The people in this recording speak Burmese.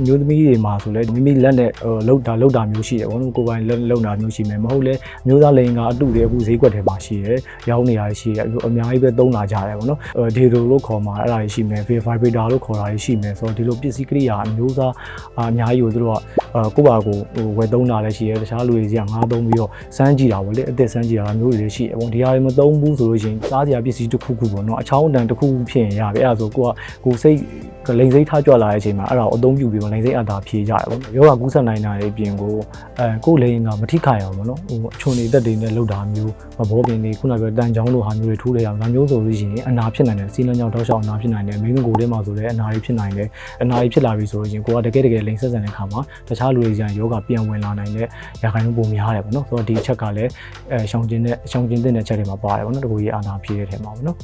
အမျိုးသမီးတွေမှာဆိုလဲမိမိလက်နဲ့ဟိုလောက်တာလောက်တာမျိုးရှိတယ်ဘောနော်ကိုယ်ပိုင်လက်လောက်တာမျိုးရှိမယ်မဟုတ်လဲအမျိုးသားလိန်ကအတူတွေအခုဈေးကွက်ထဲမှာရှိတယ်ရောင်းနေရရှိတယ်အများကြီးပဲသုံးလာကြတယ်ဘောနော်ဒီလိုလို့ခေါ်မှာအဲ့ဒါကြီးရှိမယ် vibrator လို့ခေါ်တာကြီးရှိမယ်ဆိုတော့ဒီလိုပစ္စည်းကိရိယာအမျိုးသားအများကြီးကိုသူတို့က ကိုယ့်ဘာကိုဟိုဝယ်သုံးတာလည်းရှိတယ်တခြားလူတွေကြီးကငါးသုံးပြီးတော့စမ်းကြည့်တာဗောလေအသက်စမ်းကြည့်တာမျိုးတွေလည်းရှိတယ်ပေါ့ဒီဟာတွေမသုံးဘူးဆိုလို့ရှိရင်စားစရာပစ္စည်းတစ်ခုခုပေါ့နော်အချောင်းအတန်တစ်ခုခုဖြစ်ရင်ရပြီအဲ့ဒါဆိုကိုကကိုစိတ်လိန်စိတ်ထားကြွလာတဲ့အချိန်မှာအဲ့ဒါကိုအသုံးပြုပြီးတော့လိန်စိတ်အတာဖြေကြတယ်ပေါ့ယောဂကူးဆက်နိုင်တာတွေအပြင်ကိုအဲကိုလိန်ကမထိခိုက်အောင်ပေါ့နော်ဟိုအချွန်တွေတက်တွေနဲ့လောက်တာမျိုးဘောပင်တွေခုနကပြောတန်ချောင်းလိုဟာမျိုးတွေထိုးလိုက်အောင်ဒါမျိုးဆိုလို့ရှိရင်အနာဖြစ်နိုင်တယ်စီးလမ်းကြောင်းတောက်လျှောက်အနာဖြစ်နိုင်တယ်မင်းကိုယ်ထဲမှာဆိုလည်းအနာတွေဖြစ်နိုင်တယ်အနာတွေဖြစ်လာပြီဆိုလို့ရှိရင်ကိုကတကယ်တကယ်လိန်ဆက်ဆန်တဲ့ခါမှာတခြားလူတွေကြီးယောဂပြန်ဝင်လာနိုင်တဲ့ရာခိုင်နှုန်းပုံများတယ်ပေါ့နော်ဆိုတော့ဒီအချက်ကလည်းအဲရှောင်းကျင်တဲ့ရှောင်းကျင်တဲ့ချက်တွေမှာပါတယ်ပေါ့နော်တကူကြီးအာနာဖြေတဲ့ထဲမှာပေါ့နော်